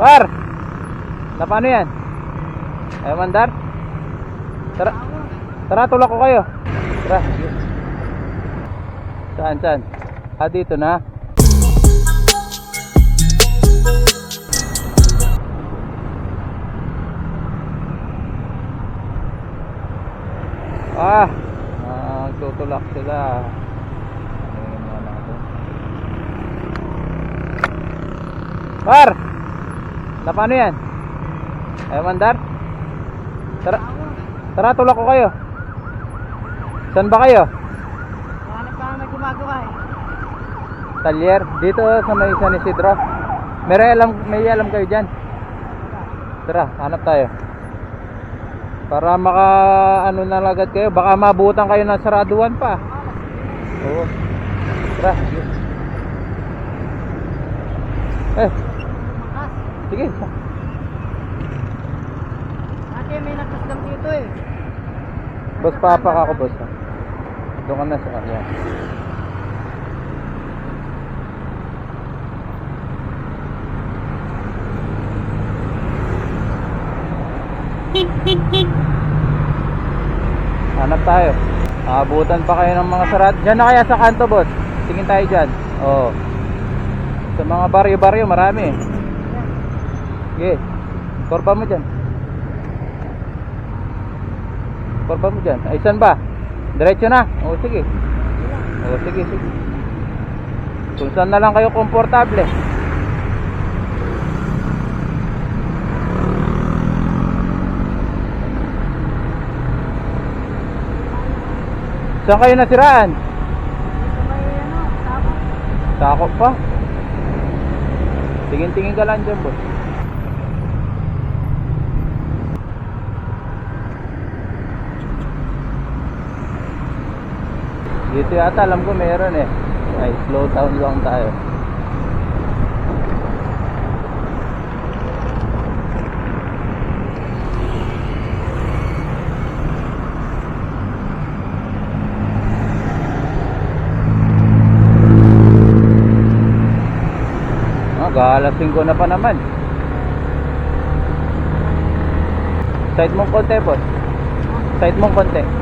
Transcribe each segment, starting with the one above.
Par! Na paano yan? Ay, mandar? Tara, tara, tulak ko kayo. Tara. Saan, saan? Ah, dito na. Ah, nagtutulak sila. Mga natin? Par! Na paano yan? Ay, mandar? Tara, tara, tulak ko kayo. Saan ba kayo? Hanap ka na gumagawa eh. Talyer, dito sa may San Isidro. May alam, may alam kayo dyan. Tara, hanap tayo. Para maka ano na agad kayo, baka mabutan kayo ng saraduan pa. Oo. Tara. Eh. Sige. Ate, may nagkasdam dito eh. Boss, papak ako, boss. Doon ka na sa kanya. Hanap tayo. Abutan pa kayo ng mga sarat. Diyan na kaya sa kanto, boss. Tingin tayo dyan. Oo. Sa mga baryo-baryo, marami. Sige. Korpa mo dyan. Korba mo dyan. Ay, saan ba? Diretso na. O, sige. O, sige, sige. Kung saan na lang kayo komportable. Saan kayo nasiraan? Ano. Sakop pa. Tingin-tingin ka lang dyan, boss. Dito yata alam ko meron eh. Ay, slow down lang tayo. Ah, galasin ko na pa naman. Side mong konti, boss. Side mong konti.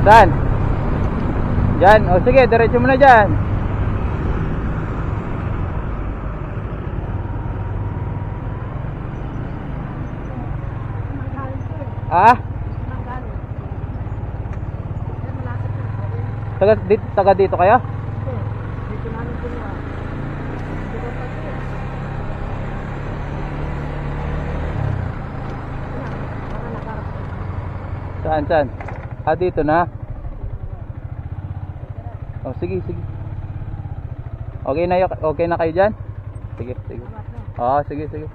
Saan? Diyan. O sige, diretso mo na dyan. Okay. Taga dito, taga dito kayo? Saan, saan? Ah, dito na. Oh, sige, sige. Okay na, okay na kayo dyan? Sige, sige. Oo, sige, sige.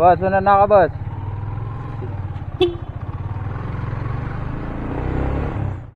Boss, una na ka, boss.